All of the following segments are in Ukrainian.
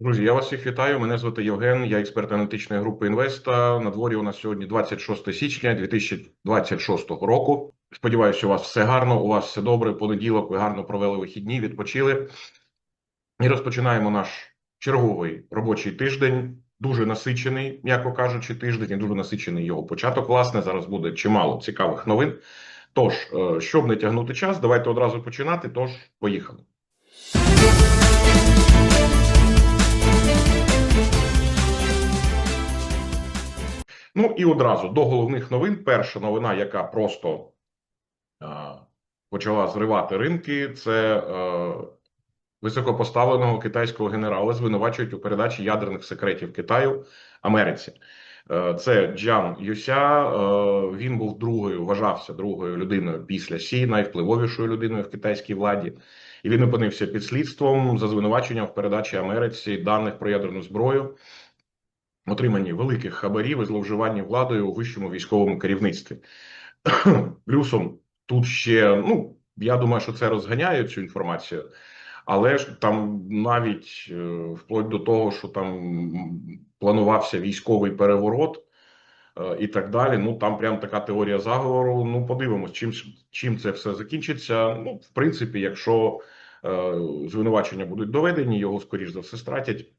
Друзі, я вас всіх вітаю. Мене звати Євген, я експерт аналітичної групи Інвеста. На дворі у нас сьогодні 26 січня 2026 року. Сподіваюся, у вас все гарно, у вас все добре. Понеділок, ви гарно провели вихідні, відпочили. І розпочинаємо наш черговий робочий тиждень. Дуже насичений, м'яко кажучи, тиждень, і дуже насичений його початок. Власне, зараз буде чимало цікавих новин. Тож, е, щоб не тягнути час, давайте одразу починати. Тож, поїхали. Ну і одразу до головних новин. Перша новина, яка просто е, почала зривати ринки, це е, високопоставленого китайського генерала звинувачують у передачі ядерних секретів Китаю Америці. Е, це Джан Юся. Е, він був другою, вважався другою людиною після Сі, найвпливовішою людиною в китайській владі. І він опинився під слідством за звинуваченням в передачі Америці даних про ядерну зброю отриманні великих хабарів і зловживанні владою у вищому військовому керівництві. Плюсом тут ще, ну я думаю, що це розганяє цю інформацію, але ж там навіть е, вплоть до того, що там планувався військовий переворот. е, І так далі. Ну там прям така теорія заговору. Ну, подивимось, чим чим це все закінчиться. Ну, в принципі, якщо е, звинувачення будуть доведені, його скоріш за все стратять.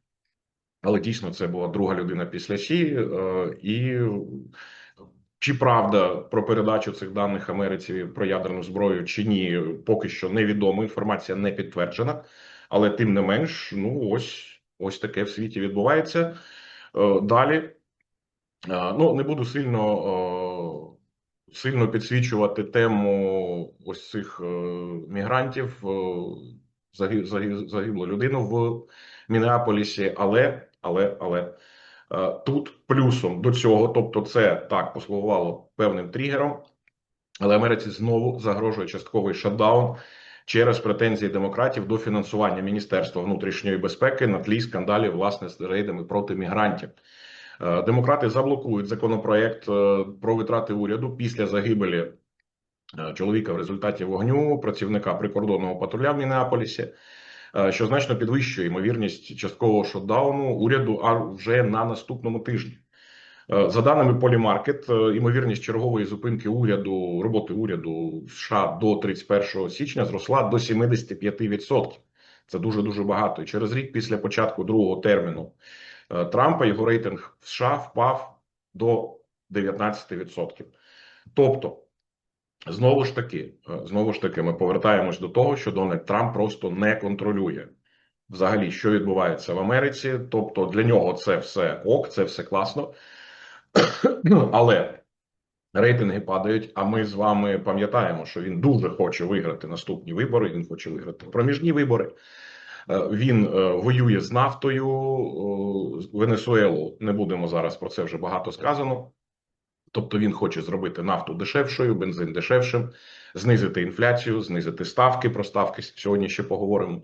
Але дійсно це була друга людина після Сі, е, і чи правда про передачу цих даних Америці про ядерну зброю чи ні, поки що невідомо. Інформація не підтверджена, але тим не менш, ну ось ось таке в світі відбувається. Е, Далі е, ну не буду сильно сильно підсвічувати тему ось цих мігрантів. Заги- заги- Загибло людину в Мінеаполісі, але але але е, тут плюсом до цього, тобто, це так послугувало певним тригером, але Америці знову загрожує частковий шатдаун через претензії демократів до фінансування Міністерства внутрішньої безпеки на тлі скандалів власне з рейдами проти мігрантів. Е, Демократи заблокують законопроект е, про витрати уряду після загибелі чоловіка в результаті вогню працівника прикордонного патруля в Мінеаполісі що значно підвищує ймовірність часткового шотдауну уряду а вже на наступному тижні. Е, За даними Polymarket, е, ймовірність чергової зупинки уряду роботи уряду США до 31 січня зросла до 75%. Це дуже дуже багато. І через рік після початку другого терміну е, Трампа його рейтинг в США впав до 19%. Тобто, Знову ж таки, е, знову ж таки, ми повертаємось до того, що Дональд Трамп просто не контролює взагалі, що відбувається в Америці. Тобто для нього це все ок, це все класно, але рейтинги падають. А ми з вами пам'ятаємо, що він дуже хоче виграти наступні вибори. Він хоче виграти проміжні вибори. Е, Він е, воює з нафтою Венесуелу. Не будемо зараз про це вже багато сказано. Тобто він хоче зробити нафту дешевшою, бензин дешевшим, знизити інфляцію, знизити ставки. Про ставки сьогодні ще поговоримо.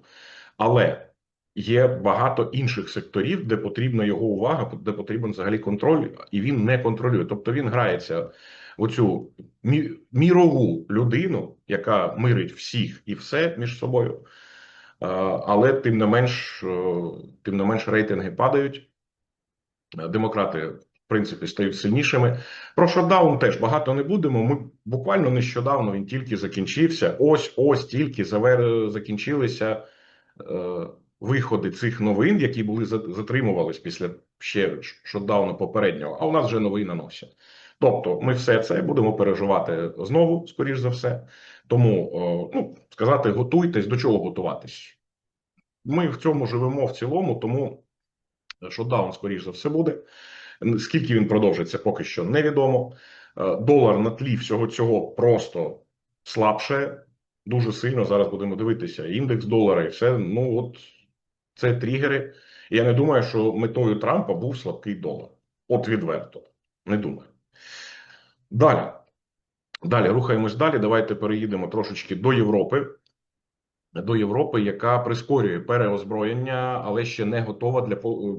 Але є багато інших секторів, де потрібна його увага, де потрібен взагалі контроль, і він не контролює. Тобто він грається в оцю мірову людину, яка мирить всіх і все між собою. Але тим не менш, е, тим не менш рейтинги падають. Демократи, в принципі, стають сильнішими. Про шотдаун теж багато не будемо. Ми буквально нещодавно він тільки закінчився. Ось ось тільки завер... закінчилися е, виходи цих новин, які були затримувались після ще шотдауну попереднього. А у нас вже новий на. Тобто, ми все це будемо переживати знову, скоріш за все. Тому е, ну сказати, готуйтесь до чого готуватись. Ми в цьому живемо в цілому, тому шотдаун, скоріш за все, буде. Скільки він продовжиться, поки що невідомо. Е, Долар на тлі всього цього просто слабше, дуже сильно. Зараз будемо дивитися. Індекс долара і все. Ну от це тригери. Я не думаю, що метою Трампа був слабкий долар. От відверто. Не думаю. Далі. Далі рухаємось далі. Давайте переїдемо трошечки до Європи. До Європи, яка прискорює переозброєння, але ще не готова для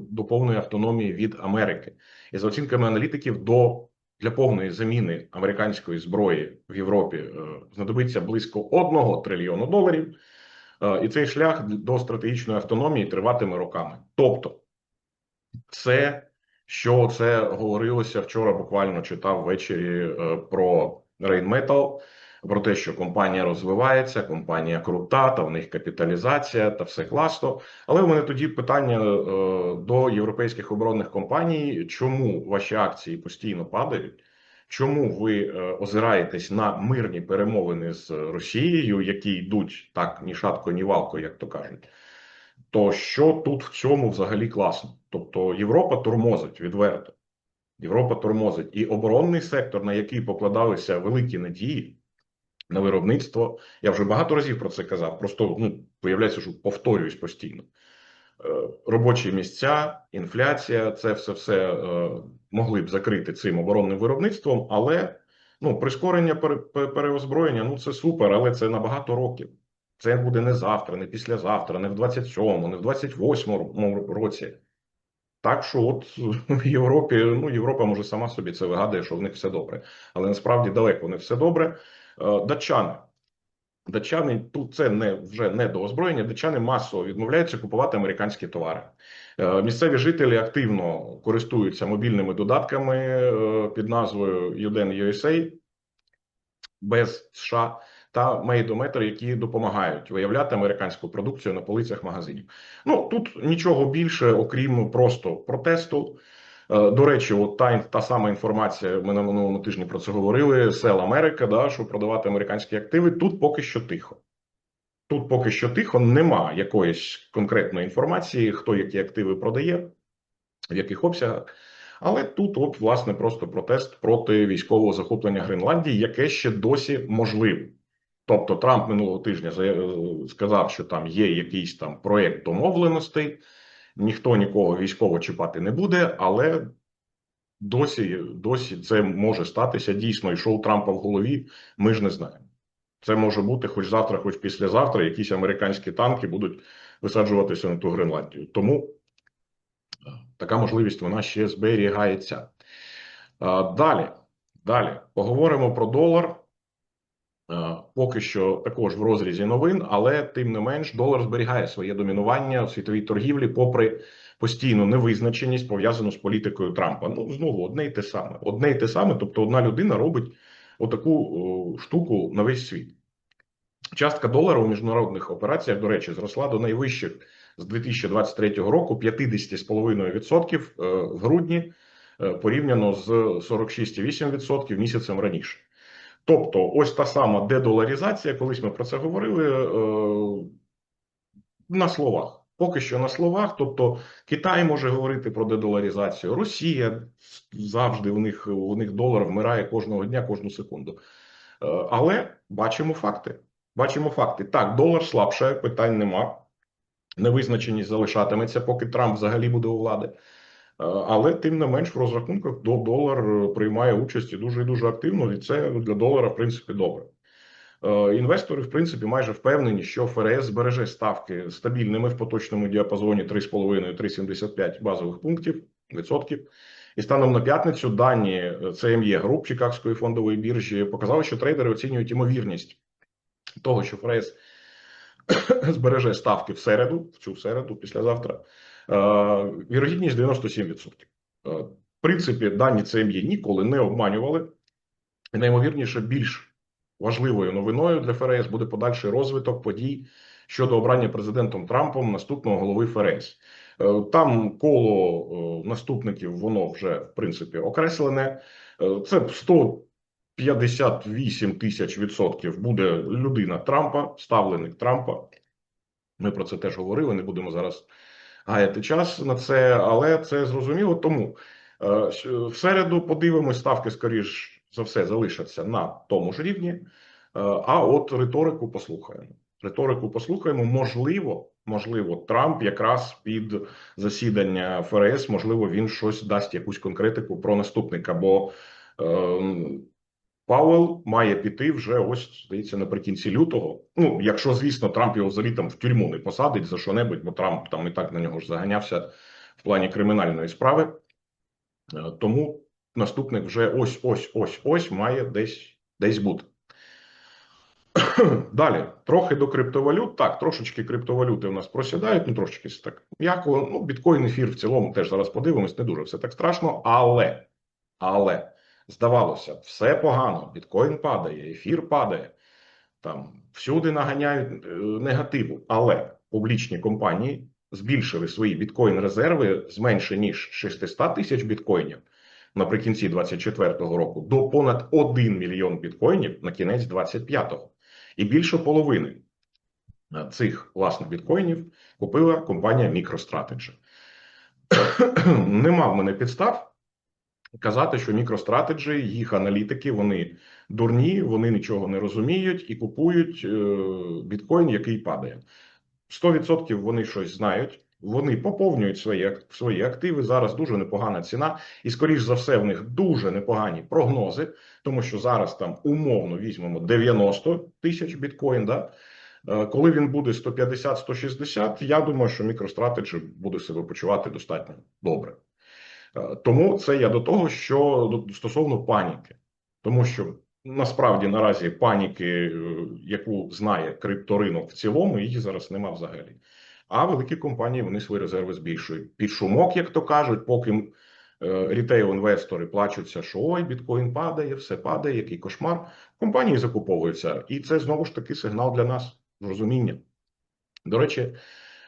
до повної автономії від Америки. І за оцінками аналітиків, до для повної заміни американської зброї в Європі е, знадобиться близько 1 трильйону доларів. Е, І цей шлях до стратегічної автономії триватиме роками. Тобто, це що це говорилося вчора. Буквально читав ввечері е, про Rheinmetall, про те, що компанія розвивається, компанія крута, та в них капіталізація та все класно. Але у мене тоді питання е, до європейських оборонних компаній: чому ваші акції постійно падають? Чому ви е, озираєтесь на мирні перемовини з Росією, які йдуть так ні шатко, ні валко, як то кажуть? То що тут в цьому взагалі класно? Тобто Європа тормозить відверто. Європа тормозить і оборонний сектор, на який покладалися великі надії на виробництво. Я вже багато разів про це казав. Просто ну виявляється, що повторююсь постійно. Е, Робочі місця, інфляція, це все все е, могли б закрити цим оборонним виробництвом, але ну прискорення пере- пере- переозброєння ну це супер, але це на багато років. Це буде не завтра, не післязавтра, не в 27-му, не в 28-му році. Так що, от в Європі, ну Європа може сама собі це вигадує, що в них все добре, але насправді далеко не все добре. Е, Датчани. Датчани тут це не вже не до озброєння. Датчани масово відмовляються купувати американські товари. Е, Місцеві жителі активно користуються мобільними додатками е, під назвою Uden USA без США та Made-O-Meter, які допомагають виявляти американську продукцію на полицях магазинів. Ну тут нічого більше, окрім просто протесту. Е, До речі, от та, та сама інформація. Ми на минулому тижні про це говорили. Сел Америка, да, що продавати американські активи. Тут поки що тихо. Тут поки що тихо, нема якоїсь конкретної інформації, хто які активи продає, в яких обсягах. Але тут, от, власне, просто протест проти військового захоплення Гренландії, яке ще досі можливе. Тобто Трамп минулого тижня зая- сказав, що там є якийсь там проект домовленостей, ніхто нікого військово чіпати не буде, але досі, досі це може статися дійсно. У Трампа в голові, ми ж не знаємо. Це може бути хоч завтра, хоч післязавтра, якісь американські танки будуть висаджуватися на ту Гренландію. Тому е, така можливість вона ще зберігається. Далі, далі поговоримо про долар. Е, Поки що також в розрізі новин, але тим не менш долар зберігає своє домінування у світовій торгівлі, попри постійну невизначеність, пов'язану з політикою Трампа. Ну знову одне й те саме. Одне й те саме, тобто одна людина робить отаку штуку на весь світ. Частка долара у міжнародних операціях, до речі, зросла до найвищих з 2023 року 50,5% е, в грудні е, порівняно з 46,8% місяцем раніше. Тобто, ось та сама дедоларізація, колись ми про це говорили е, на словах. Поки що на словах. Тобто, Китай може говорити про дедоларізацію, Росія завжди у них у них долар вмирає кожного дня, кожну секунду. Е, Але бачимо факти. Бачимо факти. Так, долар слабшає, питань нема. Невизначеність залишатиметься, поки Трамп взагалі буде у влади. Е, Але тим не менш в розрахунках до долар е, приймає участь і дуже і дуже активно, і це для долара в принципі добре. Е, Інвестори, в принципі, майже впевнені, що ФРС збереже ставки стабільними в поточному діапазоні 3,5-3,75 базових пунктів відсотків. І станом на п'ятницю дані CME груп Чикагської фондової біржі показали, що трейдери оцінюють ймовірність того, що ФРС збереже ставки в середу, в цю середу, післязавтра. Е, Вірогідність 97%. Е, В принципі, дані CME ніколи не обманювали. І найімовірніше, більш важливою новиною для ФРС буде подальший розвиток подій щодо обрання президентом Трампом наступного голови ФРС. Е, Там коло наступників воно вже в принципі окреслене. Це 158 тисяч відсотків буде людина Трампа, ставленик Трампа. Ми про це теж говорили. Не будемо зараз гаяти час на це, але це зрозуміло. Тому е, в середу подивимось, ставки скоріш за все залишаться на тому ж рівні. Е, А от риторику послухаємо. Риторику послухаємо. Можливо, можливо, Трамп якраз під засідання ФРС, можливо, він щось дасть якусь конкретику про наступника. Бо е, Пауел має піти вже ось здається наприкінці лютого. Ну, якщо звісно, Трамп його взагалі там в тюрму не посадить за що-небудь, бо Трамп там і так на нього ж заганявся в плані кримінальної справи. Е, Тому наступник вже ось ось ось ось має десь десь бути. Далі, трохи до криптовалют. Так, трошечки криптовалюти у нас просідають, ну трошечки так м'яко. Ну, біткоін, ефір в цілому теж зараз подивимось, не дуже все так страшно, але, але здавалося, б, все погано. Біткоін падає, ефір падає, там всюди наганяють е, негативу. Але публічні компанії збільшили свої біткоін-резерви з менше ніж 600 тисяч біткоїнів наприкінці 2024 року до понад 1 мільйон біткоїнів на кінець 2025-го. І більше половини е, цих власне біткоїнів купила компанія MicroStrategy. Нема в мене підстав казати, що MicroStrategy, їх аналітики, вони дурні, вони нічого не розуміють і купують е, біткоін, який падає. 100% вони щось знають. Вони поповнюють свої свої активи. Зараз дуже непогана ціна, і скоріш за все, в них дуже непогані прогнози, тому що зараз там умовно візьмемо 90 тисяч біткоін. Да? Е, Коли він буде 150-160, я думаю, що MicroStrategy буде себе почувати достатньо добре. Е, Тому це я до того, що стосовно паніки, тому що насправді наразі паніки, е, яку знає крипторинок в цілому, її зараз нема взагалі. А великі компанії вони свої резерви збільшують. Під шумок, як то кажуть, поки е, рітейл-інвестори плачуться, що ой, біткоін падає, все падає, який кошмар. Компанії закуповуються, і це знову ж таки сигнал для нас розуміння. До речі,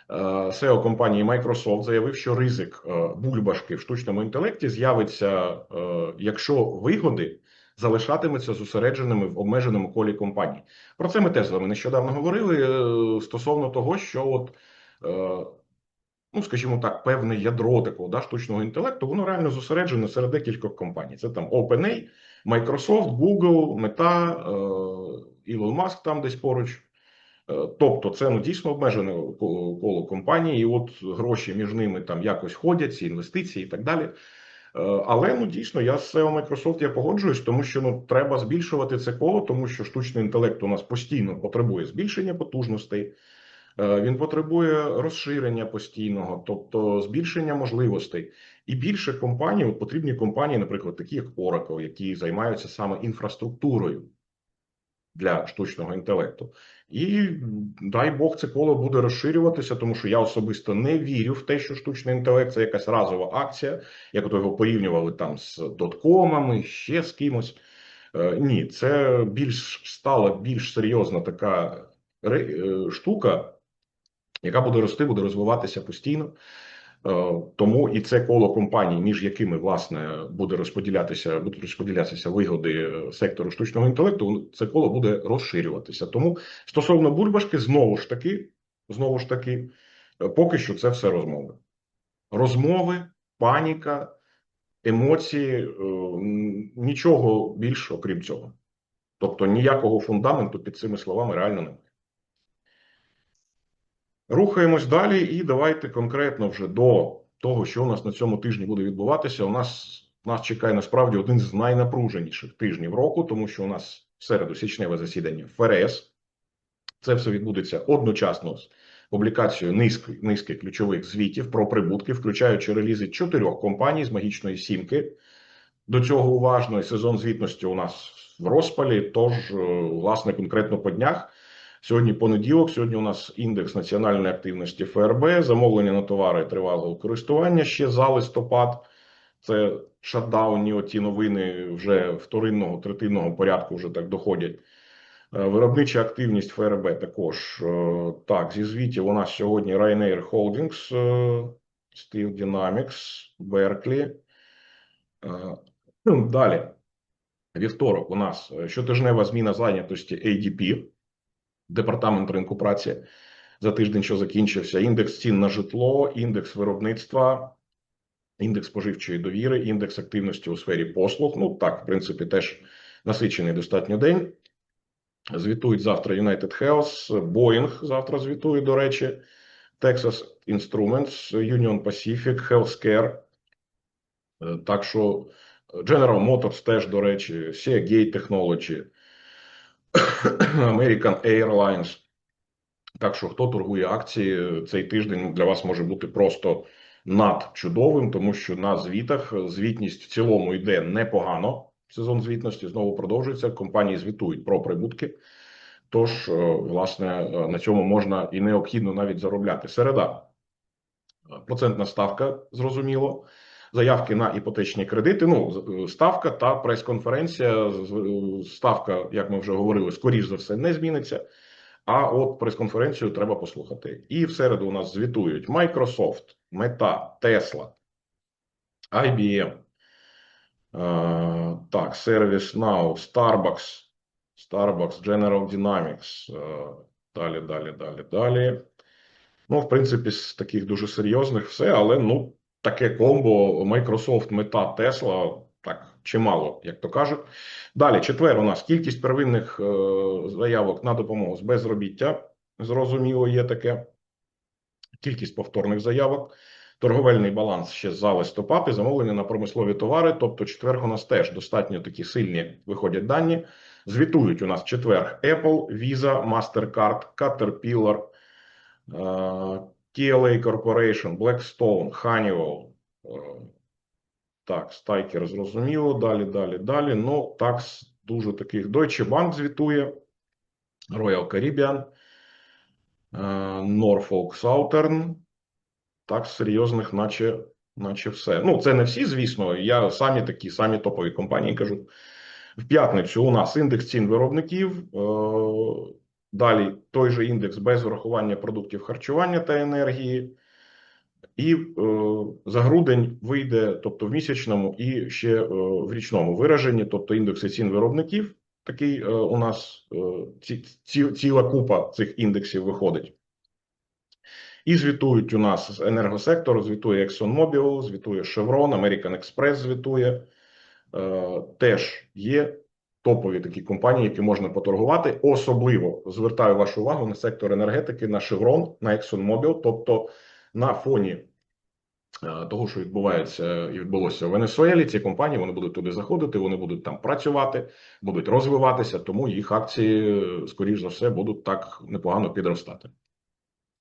SEO компанії Microsoft заявив, що ризик е, бульбашки в штучному інтелекті з'явиться, е, якщо вигоди залишатимуться зосередженими в обмеженому колі компаній. Про це ми теж з вами нещодавно говорили е, стосовно того, що от. е, Ну, скажімо так, певне ядро такого да, штучного інтелекту, воно реально зосереджене серед декількох компаній. Це там OpenAI, Microsoft, Google, Meta, е, Elon Musk там десь поруч. Е, Тобто, це ну дійсно обмежене коло компаній, і от гроші між ними там якось ходять, ці інвестиції і так далі. Е, Але ну дійсно я з SEO Microsoft я погоджуюсь, тому що ну треба збільшувати це коло, тому що штучний інтелект у нас постійно потребує збільшення потужностей. Е, Він потребує розширення постійного, тобто збільшення можливостей. І більше компаній, от потрібні компанії, наприклад, такі як Oracle, які займаються саме інфраструктурою для штучного інтелекту. І дай Бог, це коло буде розширюватися, тому що я особисто не вірю в те, що штучний інтелект це якась разова акція, як от його порівнювали там з доткомами, ще з кимось. Е, Ні, це більш стала більш серйозна така е, штука, яка буде рости, буде розвиватися постійно. Е, Тому і це коло компаній, між якими власне буде розподілятися, будуть розподілятися вигоди е, сектору штучного інтелекту. Це коло буде розширюватися. Тому стосовно бульбашки, знову ж таки, знову ж таки, е, поки що це все розмови. Розмови, паніка, емоції, нічого більш окрім цього. Тобто ніякого фундаменту під цими словами реально немає. Рухаємось далі, і давайте конкретно вже до того, що у нас на цьому тижні буде відбуватися. У нас нас чекає насправді один з найнапруженіших тижнів року, тому що у нас в середу січневе засідання ФРС. Це все відбудеться одночасно з публікацією низки, низки ключових звітів про прибутки, включаючи релізи чотирьох компаній з магічної сімки. До цього уважно і сезон звітності у нас в розпалі. Тож, е, власне, конкретно по днях. Сьогодні понеділок. Сьогодні у нас індекс національної активності ФРБ, замовлення на товари тривалого користування ще за листопад. Це шатдаунні оті новини вже вторинного, третинного порядку вже так доходять. Е, Виробнича активність ФРБ також. Е, Так, зі звітів у нас сьогодні Ryanair Holdings, е, Steel Dynamics, Berkeley. Ну, Далі. Вівторок у нас щотижнева зміна зайнятості ADP, Департамент ринку праці за тиждень, що закінчився. Індекс цін на житло, індекс виробництва, індекс споживчої довіри, індекс активності у сфері послуг. Ну так, в принципі, теж насичений достатньо день. Звітують завтра United Health, Boeing завтра звітує, до речі, Texas Instruments, Union Pacific, Healthcare. Е, Так що General Motors теж, до речі, Seagate Technology, American Airlines. Так що, хто торгує акції, цей тиждень для вас може бути просто надчудовим, тому що на звітах звітність в цілому йде непогано. Сезон звітності знову продовжується. Компанії звітують про прибутки. Тож, е, власне, е, на цьому можна і необхідно навіть заробляти. Середа. Е, Процентна ставка, зрозуміло. Заявки на іпотечні кредити. Ну, е, ставка та прес-конференція. Е, Ставка, як ми вже говорили, скоріш за все не зміниться. А от прес-конференцію треба послухати. І в середу у нас звітують Microsoft, Meta, Tesla, IBM, е, так, ServiceNow, Starbucks, Starbucks, General Dynamics, далі, далі, далі, далі. Ну, в принципі, з таких дуже серйозних все, але ну, таке комбо Microsoft, Meta, Tesla, так, чимало, як то кажуть. Далі, четвер у нас кількість первинних е, заявок на допомогу з безробіття. Зрозуміло, є таке. Кількість повторних заявок, торговельний баланс ще за листопад і замовлення на промислові товари. Тобто, четвер у нас теж достатньо такі сильні виходять дані. Звітують у нас четвер Apple, Visa, Mastercard, Caterpillar, е, TLA Corporation, Blackstone, Honeywell. е, Так, Стайкер зрозуміло. Далі, далі, далі. Ну, так, дуже таких. Deutsche Bank звітує, Royal Caribbean, е, Norfolk Southern. Так, серйозних, наче, наче все. Ну, це не всі, звісно. Я самі такі, самі топові компанії кажу. В п'ятницю у нас індекс цін виробників. Далі той же індекс без врахування продуктів харчування та енергії. І е, за грудень вийде, тобто в місячному і ще е, в річному вираженні, тобто індекси цін виробників. Такий е, у нас е, ці, ці, ціла купа цих індексів виходить. І звітують у нас з енергосектору, звітує ExxonMobil, звітує Chevron, American Express звітує. Е, теж є топові такі компанії, які можна поторгувати. Особливо звертаю вашу увагу на сектор енергетики, на Chevron, на ExxonMobil, тобто на фоні е, того, що відбувається і відбулося в Венесуелі, ці компанії вони будуть туди заходити, вони будуть там працювати, будуть розвиватися, тому їх акції, скоріш за все, будуть так непогано підростати.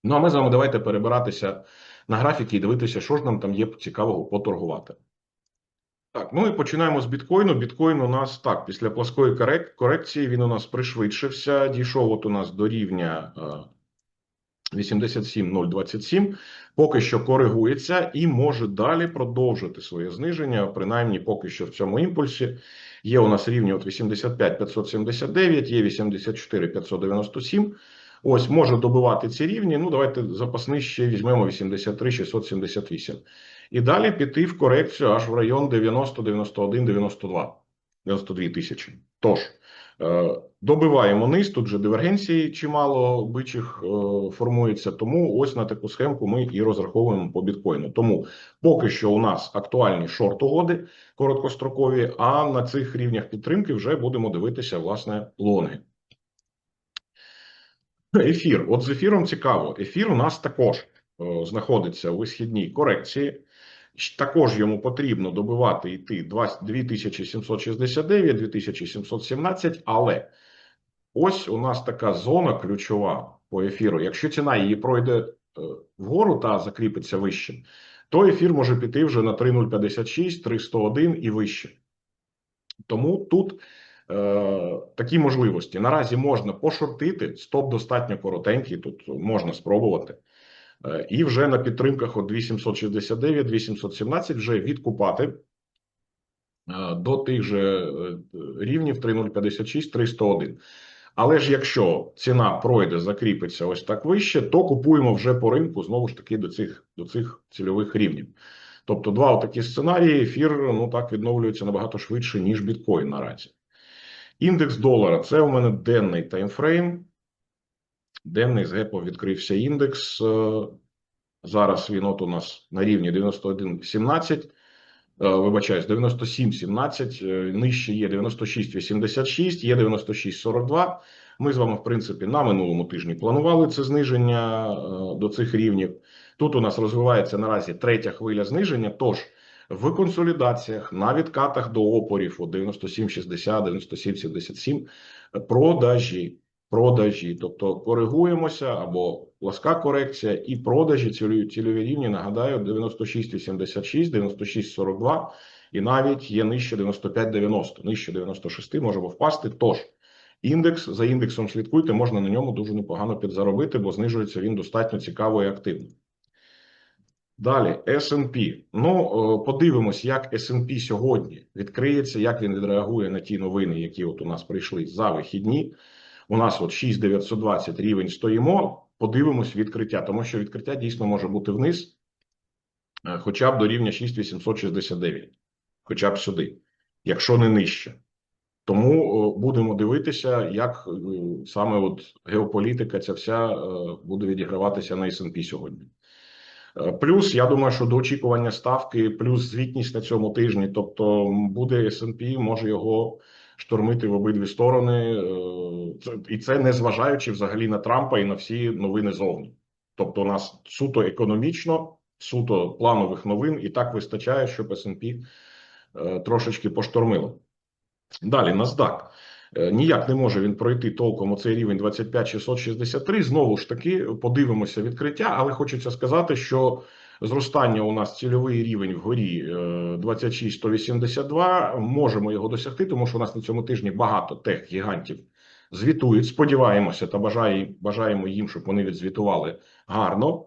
Ну а ми з вами давайте перебиратися на графіки і дивитися, що ж нам там є цікавого поторгувати. Так, ну і починаємо з біткоїну. Біткоін у нас так, після плоскої корекції він у нас пришвидшився. Дійшов от у нас до рівня е, 87,027. Поки що коригується і може далі продовжити своє зниження. Принаймні, поки що в цьому імпульсі. Є у нас рівні от 85 579, є 84 597. Ось може добивати ці рівні. Ну, давайте запасний ще візьмемо 83 678. І далі піти в корекцію аж в район 90, 91, 92, 92 тисячі. Тож, е, добиваємо низ, тут же дивергенції чимало бичих е, формується, тому ось на таку схемку ми і розраховуємо по біткоїну. Тому поки що у нас актуальні шорт-угоди короткострокові, а на цих рівнях підтримки вже будемо дивитися, власне, лонги. Ефір. От з ефіром цікаво. Ефір у нас також е, знаходиться у висхідній корекції. Також йому потрібно добивати йти 2769, 2717, але ось у нас така зона ключова по ефіру. Якщо ціна її пройде е, вгору та закріпиться вище, то ефір може піти вже на 3056, 301 і вище. Тому тут е, такі можливості. Наразі можна пошортити, стоп достатньо коротенький, тут можна спробувати. Е, І вже на підтримках от 2769, 2717 вже відкупати е, до тих же е, рівнів 3056, 301. Але ж якщо ціна пройде, закріпиться ось так вище, то купуємо вже по ринку знову ж таки до цих, до цих цільових рівнів. Тобто, два такі сценарії, ефір ну так відновлюється набагато швидше, ніж біткоін наразі. Індекс долара це у мене денний таймфрейм. Денний з гепом відкрився індекс. Е, Зараз він от у нас на рівні 91,17. Е, Вибачаюсь, 97,17. е, Нижче є 96,86, є 96,42. Ми з вами, в принципі, на минулому тижні планували це зниження до цих рівнів. Тут у нас розвивається наразі третя хвиля зниження. Тож в консолідаціях на відкатах до опорів от 97,60, 97,77 продажі. Продажі, тобто коригуємося або пласка корекція і продажі цільові рівні. Нагадаю, 96,86, 96,42 і навіть є нижче 95,90. Нижче 96 можемо впасти. Тож Індекс за індексом слідкуйте, можна на ньому дуже непогано підзаробити, бо знижується він достатньо цікаво і активно. Далі S&P. Ну, е, подивимось, як S&P сьогодні відкриється, як він відреагує на ті новини, які от у нас прийшли за вихідні. У нас от 6920 рівень стоїмо. Подивимось відкриття, тому що відкриття дійсно може бути вниз, е, хоча б до рівня 6869, хоча б сюди, якщо не нижче. Тому будемо дивитися, як е, саме от геополітика ця вся е, буде відіграватися на S&P сьогодні. Е, Плюс, я думаю, що до очікування ставки, плюс звітність на цьому тижні, тобто буде S&P, може його штормити в обидві сторони, е, і це не зважаючи взагалі на Трампа і на всі новини зовні. Тобто, у нас суто економічно, суто планових новин, і так вистачає, щоб S&P е, трошечки поштормило. Далі NASDAQ. Е, Ніяк не може він пройти толком оцей рівень 25663. Знову ж таки, подивимося відкриття, але хочеться сказати, що зростання у нас цільовий рівень вгорі е, 26182. Можемо його досягти, тому що у нас на цьому тижні багато тех гігантів звітують. Сподіваємося та бажаємо їм, щоб вони відзвітували гарно.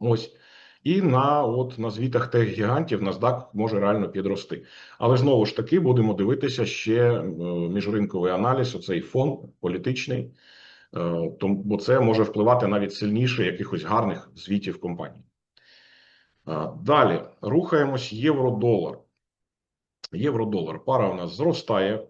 Ось. І на от на звітах тех гігантів NASDAQ може реально підрости. Але знову ж таки будемо дивитися ще е, міжринковий аналіз, оцей фон політичний, е, бо це може впливати навіть сильніше якихось гарних звітів компаній. Далі рухаємось євро-долар. Євро-долар. Пара в нас зростає. е,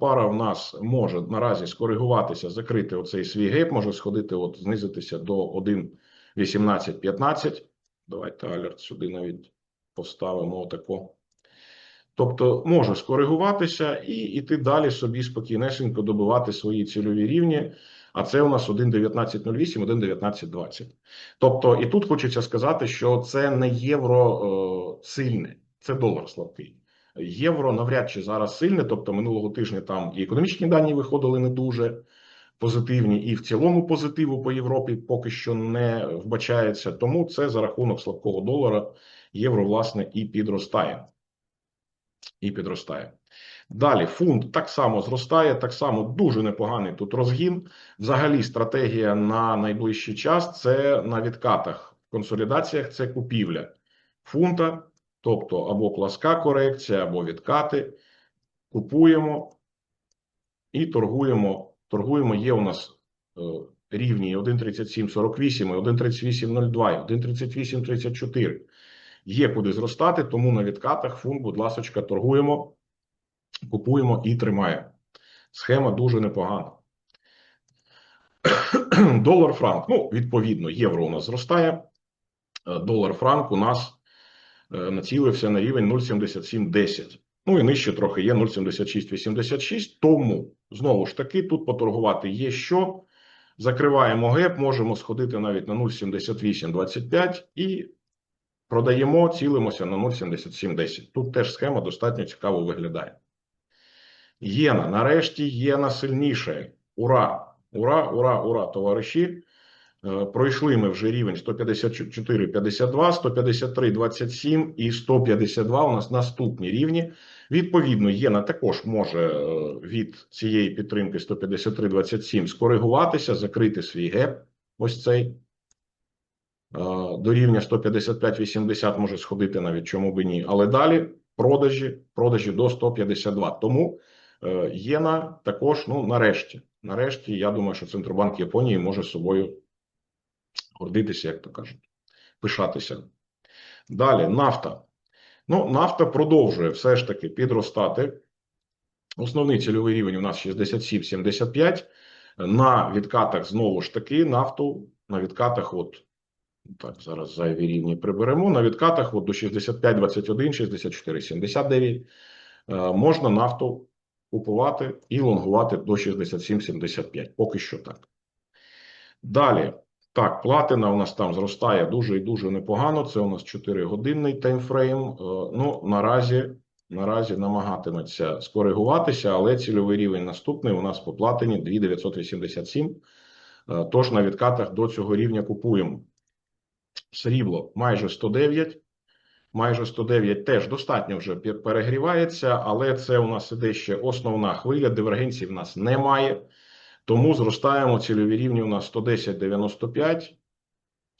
Пара в нас може наразі скоригуватися, закрити оцей свій гейп, може сходити, от знизитися до 1,1815. Давайте алерт сюди навіть поставимо отако. Тобто може скоригуватися і йти далі собі спокійнесенько добивати свої цільові рівні. А це у нас 1,1908, 1,1920. Тобто, і тут хочеться сказати, що це не євро е, сильне, це долар слабкий. Євро навряд чи зараз сильне. Тобто, минулого тижня там і економічні дані виходили не дуже позитивні, і в цілому позитиву по Європі поки що не вбачається. Тому це за рахунок слабкого долара євро, власне, і підростає. І підростає. Далі фунт так само зростає, так само дуже непоганий тут розгін. Взагалі, стратегія на найближчий час це на відкатах в консолідаціях це купівля фунта, тобто або пласка корекція, або відкати. Купуємо і торгуємо. Торгуємо. Є у нас е, рівні 1,3748, і 1,3802, і 1,3834. Є куди зростати, тому на відкатах фунт, будь ласочка, торгуємо, купуємо і тримаємо. Схема дуже непогана. Долар франк. Ну, відповідно, євро у нас зростає. Е, Долар франк у нас е, націлився на рівень 0,7710. Ну і нижче трохи є 0,7686. Тому, знову ж таки, тут поторгувати є що. Закриваємо геп, можемо сходити навіть на 0,7825 і продаємо, цілимося на 0,7710. Тут теж схема достатньо цікаво виглядає. Єна. Нарешті єна сильніше. Ура! Ура, ура, ура, товариші. Е, Пройшли ми вже рівень 154,52, 153,27 і 152 у нас наступні рівні. Відповідно, єна також може е, від цієї підтримки 153,27 скоригуватися, закрити свій геп. Ось цей. Е, До рівня 155,80 може сходити навіть чому би ні. Але далі продажі, продажі до 152. Тому єна також, ну, нарешті. Нарешті, я думаю, що Центробанк Японії може собою гордитися, як то кажуть, пишатися. Далі нафта. Ну, нафта продовжує все ж таки підростати. Основний цільовий рівень у нас 67,75. На відкатах знову ж таки нафту на відкатах, от так, зараз зайві рівні приберемо. На відкатах от до 65,21, 64,79 е, можна нафту купувати і лонгувати до 67,75. Поки що так. Далі. Так, платина у нас там зростає дуже і дуже непогано. Це у нас 4-годинний таймфрейм. Е, Ну, наразі, наразі намагатиметься скоригуватися, але цільовий рівень наступний у нас по платині 2,987. Е, Тож на відкатах до цього рівня купуємо. Срібло майже 109. Майже 109 теж достатньо вже перегрівається, але це у нас іде ще основна хвиля, дивергенції в нас немає. Тому зростаємо цільові рівні у нас 110,95,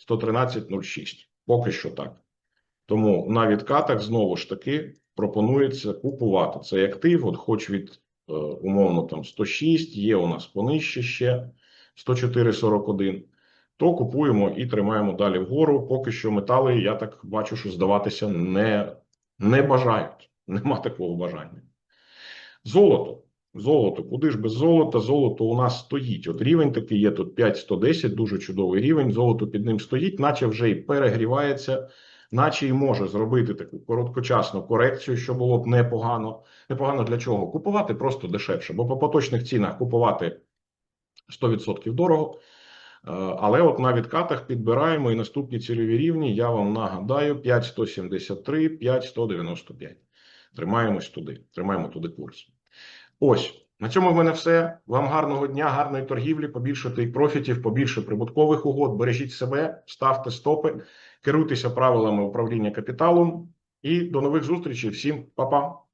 113,06. Поки що так. Тому на відкатах знову ж таки пропонується купувати цей актив, от хоч від е, умовно там 106, є у нас понижче ще 104,41, то купуємо і тримаємо далі вгору. Поки що метали, я так бачу, що здаватися не, не бажають. Нема такого бажання. Золото. Золото. Куди ж без золота? Золото у нас стоїть. От рівень такий є тут 5,110, дуже чудовий рівень. Золото під ним стоїть, наче вже й перегрівається, наче й може зробити таку короткочасну корекцію, що було б непогано. Непогано для чого? Купувати просто дешевше, бо по поточних цінах купувати 100% дорого. Е, Але от на відкатах підбираємо і наступні цільові рівні. Я вам нагадаю: 5,173, 5,195. Тримаємось туди, тримаємо туди курс. Ось на цьому в мене все. Вам гарного дня, гарної торгівлі, побільше тих профітів, побільше прибуткових угод. Бережіть себе, ставте стопи, керуйтеся правилами управління капіталом. І до нових зустрічей. Всім па-па.